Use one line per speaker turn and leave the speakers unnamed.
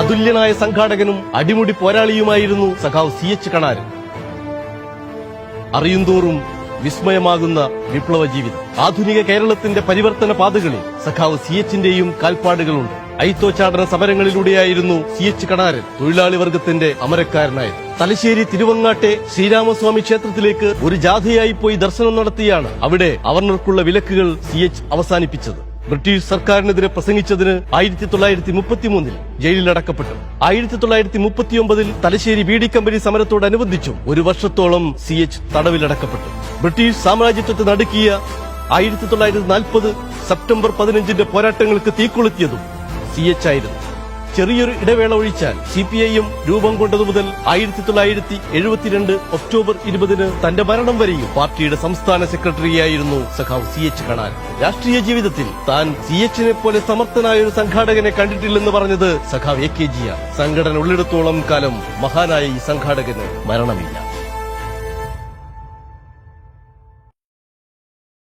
അതുല്യനായ സംഘാടകനും അടിമുടി പോരാളിയുമായിരുന്നു സഖാവ് സി എച്ച് കണാരൻ അറിയുന്തോറും വിസ്മയമാകുന്ന വിപ്ലവ ജീവിതം. ആധുനിക കേരളത്തിന്റെ പരിവർത്തന പാതകളിൽ സഖാവ് സി എച്ചിന്റെയും കാൽപ്പാടുകളുണ്ട്. ഐത്തോച്ചാടന സമരങ്ങളിലൂടെയായിരുന്നു സി എച്ച് കണാരൻ തൊഴിലാളി വർഗത്തിന്റെ അമരക്കാരനായത്. തലശ്ശേരി തിരുവങ്ങാട്ടെ ശ്രീരാമസ്വാമി ക്ഷേത്രത്തിലേക്ക് ഒരു ജാഥയായി പോയി ദർശനം നടത്തിയാണ് അവിടെ അവർണർക്കുള്ള വിലക്കുകൾ സി എച്ച് അവസാനിപ്പിച്ചത്. ബ്രിട്ടീഷ് സർക്കാരിനെതിരെ പ്രസംഗിച്ചതിന് ആയിരത്തി തൊള്ളായിരത്തി മുപ്പത്തി മൂന്നിൽ ജയിലിലടക്കപ്പെട്ടു ആയിരത്തി തൊള്ളായിരത്തി മുപ്പത്തി ഒമ്പതിൽ തലശ്ശേരി ബി ഡി കമ്പനി സമരത്തോടനുബന്ധിച്ചും ഒരു വർഷത്തോളം സി എച്ച് തടവിലടക്കപ്പെട്ടു. ബ്രിട്ടീഷ് സാമ്രാജ്യത്വത്തെ നടുക്കിയ ആയിരത്തി തൊള്ളായിരത്തി നാൽപ്പത് സെപ്റ്റംബർ പതിനഞ്ചിന്റെ പോരാട്ടങ്ങൾക്ക് തീക്കൊളുത്തിയതും സി എച്ച് ആയിരുന്നു. ചെറിയൊരു ഇടവേള ഒഴിച്ചാൽ സി പി ഐയും രൂപം കൊണ്ടതു മുതൽ ആയിരത്തി തൊള്ളായിരത്തി എഴുപത്തിരണ്ട് ഒക്ടോബർ ഇരുപതിന് തന്റെ മരണം വരെയും പാർട്ടിയുടെ സംസ്ഥാന സെക്രട്ടറിയായിരുന്നു സഖാവ് സി എച്ച് കണാൻ. രാഷ്ട്രീയ ജീവിതത്തിൽ താൻ സി എച്ചിനെ പോലെ സമർത്ഥനായ ഒരു സംഘാടകനെ കണ്ടിട്ടില്ലെന്ന് പറഞ്ഞത് സഖാവ് എ കെ ജിയാണ്. സംഘടന ഉള്ളിടത്തോളം കാലം മഹാനായ ഈ സംഘാടകന് മരണമില്ല.